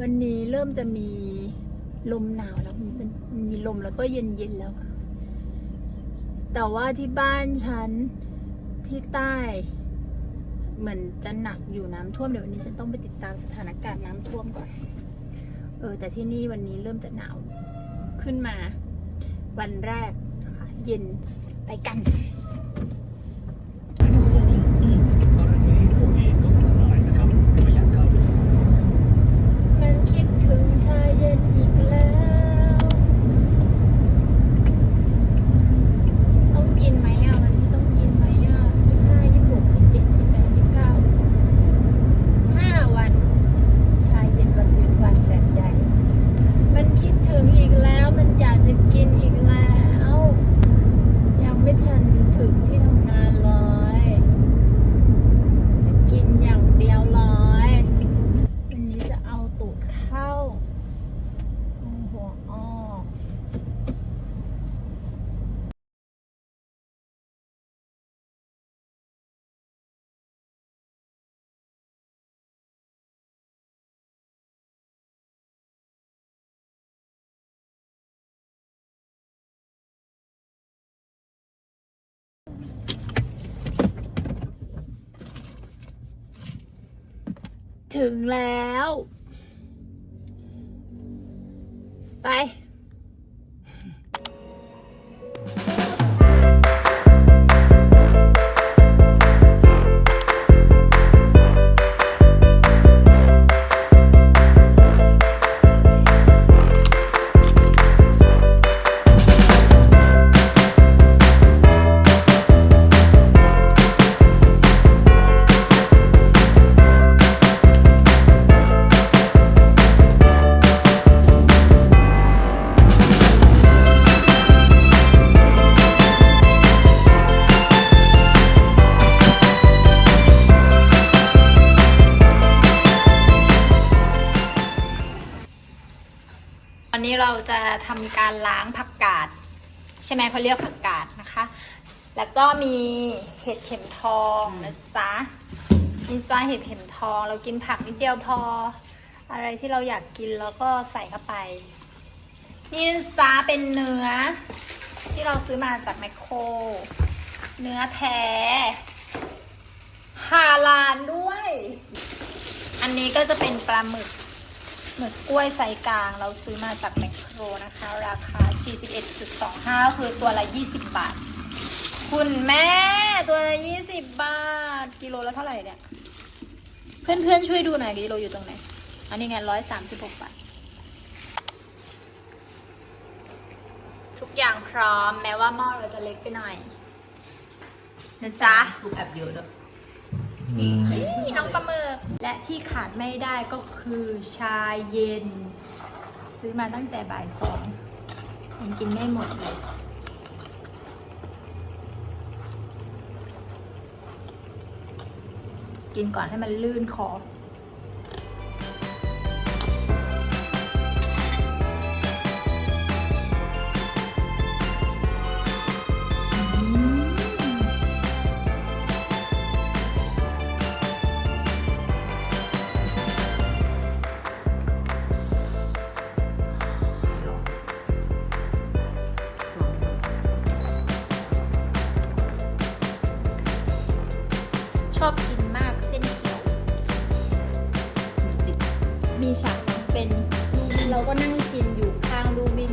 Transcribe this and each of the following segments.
วันนี้เริ่มจะมีลมหนาวแล้วมันมีลมแล้วก็เย็นเย็นแล้ว แต่ว่าที่บ้านฉันที่ใต้ เหมือนจะหนักอยู่น้ำท่วมเดี๋ยววันนี้ฉันต้องไปติดตามสถานการณ์น้ำท่วมก่อน เออ แต่ที่นี่วันนี้เริ่มจะหนาวขึ้นมา วันแรกเย็นไปกัน สองกรณีนี้ตัวเองก็ทลายนะครับไม่อยากเข้า มันคิดถึงชายเย็นอีกแล้ว ต้องกินไหมอะ วันนี้ต้องกินไหมอะ ไม่ใช่ยี่สิบหกยี่สิบเจ็ดยี่สิบแปดยี่สิบเก้าห้าวัน ชายเย็นวันเว้นวันแบบใด มันคิดถึงอีกแล้ว มันอยากจะกินอีกแล้ว ยังไม่ทันถึงที่ทำงานเลยจะกินอย่างเดียวเลย วันนี้จะเอาตูดเข้าเอาหัวออก ถึงแล้ว ไป นนี้เราจะทำการล้างผักกาด ใช่ไหมเขาเรียกผักกาดนะคะ แล้วก็มีเห็ดเข็มทองนะจ๊ะมีจ้าเห็ดเข็มทอง เรากินผักนิดเดียวพอ อะไรที่เราอยากกินเราก็ใส่เข้าไป นี่นะจ้าเป็นเนื้อ ที่เราซื้อมาจากแมคโคร เนื้อแท้ฮาลานด้วย อันนี้ก็จะเป็นปลาหมึก หมึกกล้วยไซส์กลางเราซื้อมาจากแมคโครนะคะ ราคา 41.25 คือตัวละ 20 บาท คุณแม่ตัวละ 20 บาท กิโลละเท่าไหร่เนี่ย เพื่อนๆช่วยดูหน่อยกิโลอยู่ตรงไหน อันนี้ไง 136 บาท ทุกอย่างพร้อมแม้ว่าหม้อเราจะเล็กไปหน่อยนะจ๊ะถูกแอบเยอะด้วยนี่น้องปลาหมึก และที่ขาดไม่ได้ก็คือชาเย็น ซื้อมาตั้งแต่บ่ายสองยังกินไม่หมดเลย กินก่อนให้มันลื่นคอ ชอบกินมากเส้นเขียว มีฉากเป็นเราก็นั่งกินอยู่ข้างลูกวิ่ง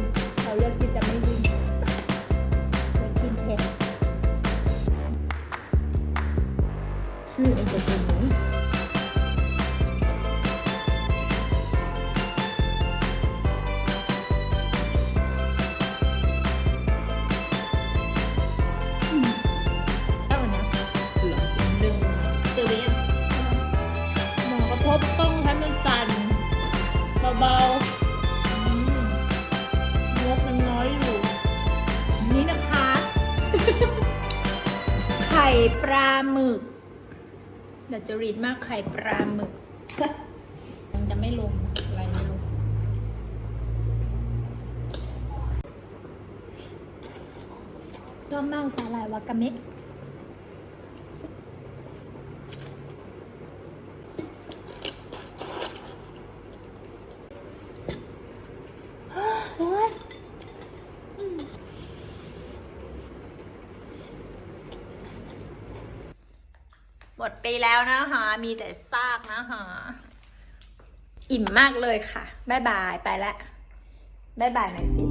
ข่ปลาหมึกเดี๋ยวจะรีดมากไข่ปลาหมึก มันจะไม่ลงอะไรไม่รู้ชอบมากสาหร่ายวากาเมะ ดไปแล้วนะคะ มีแต่ซากนะคะ อิ่มมากเลยค่ะ บ๊ายบาย ไปแล้วบ๊ายบายหน่อยสิ